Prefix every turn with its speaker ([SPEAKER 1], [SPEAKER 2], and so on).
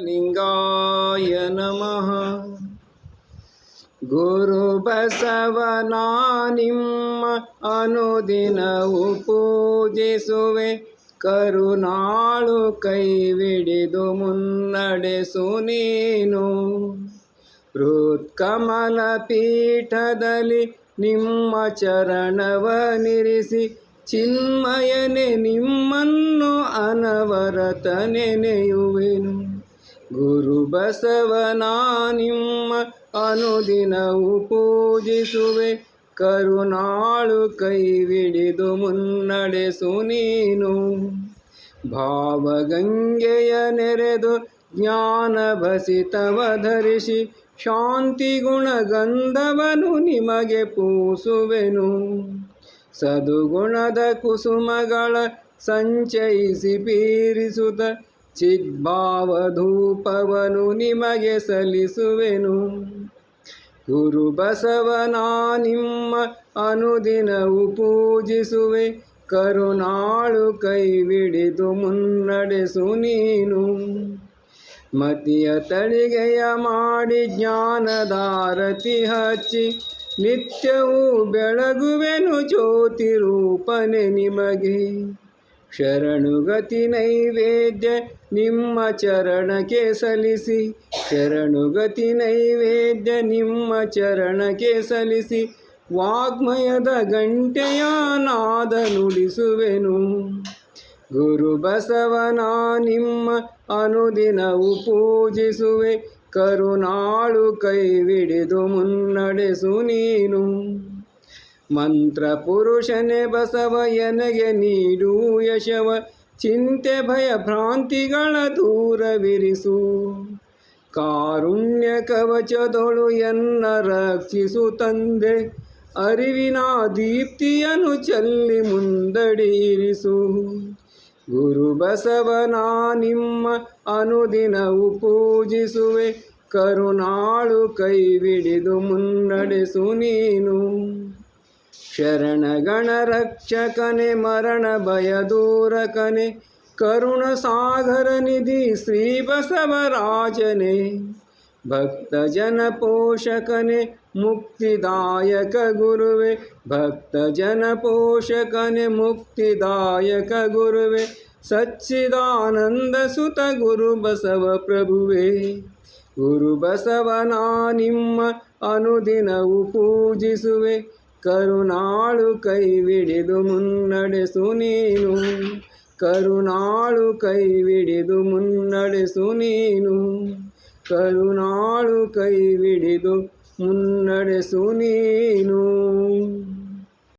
[SPEAKER 1] ಲಿಂಗಾಯ ನಮಃ. ಗುರು ನಿಮ್ಮ ಅನುದಿನವು ಪೂಜಿಸುವೆ. ಕರುನಾಳು ಕೈವಿಡಿದು ಮುನ್ನಡೆಸು ನೀನು. ಹೃತ್ಕಮಲ ಪೀಠದಲ್ಲಿ ನಿಮ್ಮ ಚರಣವನಿರಿಸಿ ಚಿನ್ಮಯನೆ ನಿಮ್ಮನ್ನು ಅನವರತ ನೆನೆಯುವೆನು. ಗುರು ಬಸವನ ನಿಮ್ಮ ಅನುದಿನವು ಪೂಜಿಸುವೆ. ಕರುನಾಳು ಕೈವಿಡಿದು ಮುನ್ನಡೆಸು ನೀನು. ಭಾವಗಂಗೆಯ ನೆರೆದು ಜ್ಞಾನ ಧರಿಸಿ ಶಾಂತಿ ಗುಣಗಂಧವನು ನಿಮಗೆ ಪೂಸುವೆನು. ಸದುಗುಣದ ಕುಸುಮಗಳ ಸಂಚಯಿಸಿ ಪೀರಿಸುತ್ತ ಚಿದ್ಭಾವಧೂಪವನು ನಿಮಗೆ ಸಲ್ಲಿಸುವೆನು. ಗುರು ಬಸವನ ನಿಮ್ಮ ಅನುದಿನವು ಪೂಜಿಸುವೆ. ಕರುಣಾಳು ಕೈವಿಡಿದು ಮುನ್ನಡೆಸು ನೀನು. ಮತಿಯ ತಳಿಗೆಯ ಮಾಡಿ ಜ್ಞಾನದಾರತಿ ಹಚ್ಚಿ, ನಿತ್ಯವೂ ಬೆಳಗುವೆನು ಜ್ಯೋತಿ ರೂಪನೆ ನಿಮಗೆ. ಶರಣುಗತಿ ನೈವೇದ್ಯ ನಿಮ್ಮ ಚರಣಕ್ಕೆ ಸಲ್ಲಿಸಿ. ಶರಣುಗತಿ ನೈವೇದ್ಯ ನಿಮ್ಮ ಚರಣಕ್ಕೆ ಸಲ್ಲಿಸಿ. ವಾಗ್ಮಯದ ಗಂಟೆಯ ನಾದ ನುಡಿಸುವೆನು. ಗುರು ಬಸವನ ನಿಮ್ಮ ಅನುದಿನವು ಪೂಜಿಸುವೆ. ಕರುನಾಳು ಕೈವಿಡಿದು ಮುನ್ನಡೆಸು ನೀನು. ಮಂತ್ರ ಪುರುಷನೇ ಬಸವ ಎನಗೆ ನೀಡು ಯಶವ, ಚಿಂತೆ ಭಯ ಭ್ರಾಂತಿಗಳ ದೂರವಿರಿಸು. ಕಾರುಣ್ಯ ಕವಚದೊಳು ಎನ್ನ ರಕ್ಷಿಸು ತಂದೆ, ಅರಿವಿನ ದೀಪ್ತಿಯನ್ನು ಚಲ್ಲಿ ಮುಂದಡಿರಿಸು ಗುರು ಬಸವನ ನಿಮ್ಮ ಅನುದಿನವು ಪೂಜಿಸುವೆ ಕರುನಾಳು ಕೈವಿಡಿದು ಮುನ್ನಡೆಸು ನೀನು. शरणगणरक्षकने मरण करुणसागरनिधि श्रीबसवराजने भक्त मुक्तिदायक गुरुवे भक् मुक्तिदायक गुरुवे सच्चिदानन्दसुत गुरुबसव प्रभुवे बसवप्रभुवे गुरुबसवना निम् अनुदिनव पूजसे ಪೋಷಕನೆ ಕೈ ಕೈ ಕರುನಾಳು ಕೈವಿಡಿದು ಮುನ್ನಡೆಸು ನೀನು. ಕರುನಾಳು ಕೈವಿಡಿದು ಮುನ್ನಡೆಸು ನೀನು. ಕರುನಾಳು ಕೈವಿಡಿದು ಮುನ್ನಡೆಸು ನೀನು.